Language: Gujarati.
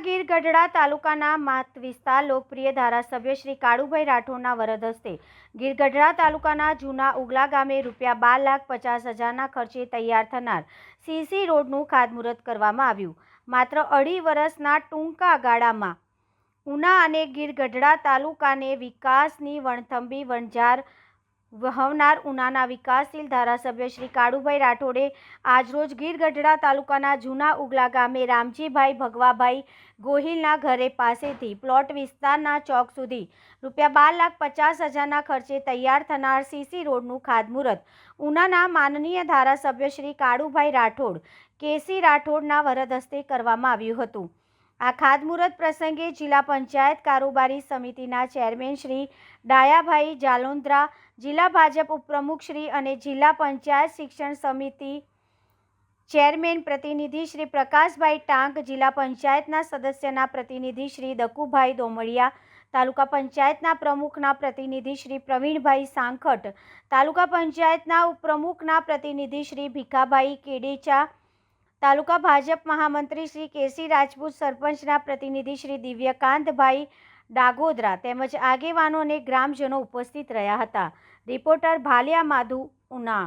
ગઢડા તાલુકાના માત વિસ્તાર લોકપ્રિય ધારાસભ્ય શ્રી કાળુભાઈ રાઠોડના વરદ હસ્તે ગીર ગઢડા તાલુકાના જૂના ઉગલા ગામે રૂપિયા બાર લાખ પચાસ હજારના ખર્ચે તૈયાર થનાર સીસી રોડનું ખાતમુહૂર્ત કરવામાં આવ્યું. માત્ર અઢી વર્ષના ટૂંકા ગાળામાં ઉના અને ગીર ગઢડા તાલુકાને વિકાસની વણથંભી વણઝાર વહવનાર ઉનાના વિકાસશીલ ધારાસભ્ય શ્રી કાળુભાઈ રાઠોડે આજરોજ ગીર ગઢડા તાલુકાના જૂના ઉગલા ગામે રામજીભાઈ ભગવાભાઈ ગોહિલના ઘરે પાસેથી પ્લોટ વિસ્તારના ચોક સુધી રૂપિયા બાર લાખ પચાસ હજારના ખર્ચે તૈયાર થનાર સીસી રોડનું ખાતમુહૂર્ત. ઉનાના માનનીય ધારાસભ્ય શ્રી કાળુભાઈ રાઠોડ, કેસી રાઠોડના વરદ હસ્તે કરવામાં આવ્યું હતું. આ ખાતમુહૂર્ત પ્રસંગે જિલ્લા પંચાયત કારોબારી સમિતિના ચેરમેન શ્રી ડાયાભાઈ જાલોંદ્રા જિલ્લા ભાજપ ઉપપ્રમુખશ્રી અને જિલ્લા પંચાયત શિક્ષણ સમિતિ ચેરમેન પ્રતિનિધિ શ્રી પ્રકાશભાઈ ટાંક, જિલ્લા પંચાયતના સદસ્યના પ્રતિનિધિ શ્રી દકુભાઈ દોમડિયા, તાલુકા પંચાયતના પ્રમુખના પ્રતિનિધિ શ્રી પ્રવીણભાઈ સાંખટ, તાલુકા પંચાયતના ઉપપ્રમુખના પ્રતિનિધિ શ્રી ભીખાભાઈ કેડેચા, તાલુકા ભાજપ મહામંત્રી શ્રી કેસી રાજપૂત, સરપંચના પ્રતિનિધિ શ્રી દિવ્યકાંતભાઈ ડાગોદરા તેમજ આગેવાનો અને ગ્રામજનો ઉપસ્થિત રહ્યા હતા. રિપોર્ટર ભાલિયા માધુ ઉના.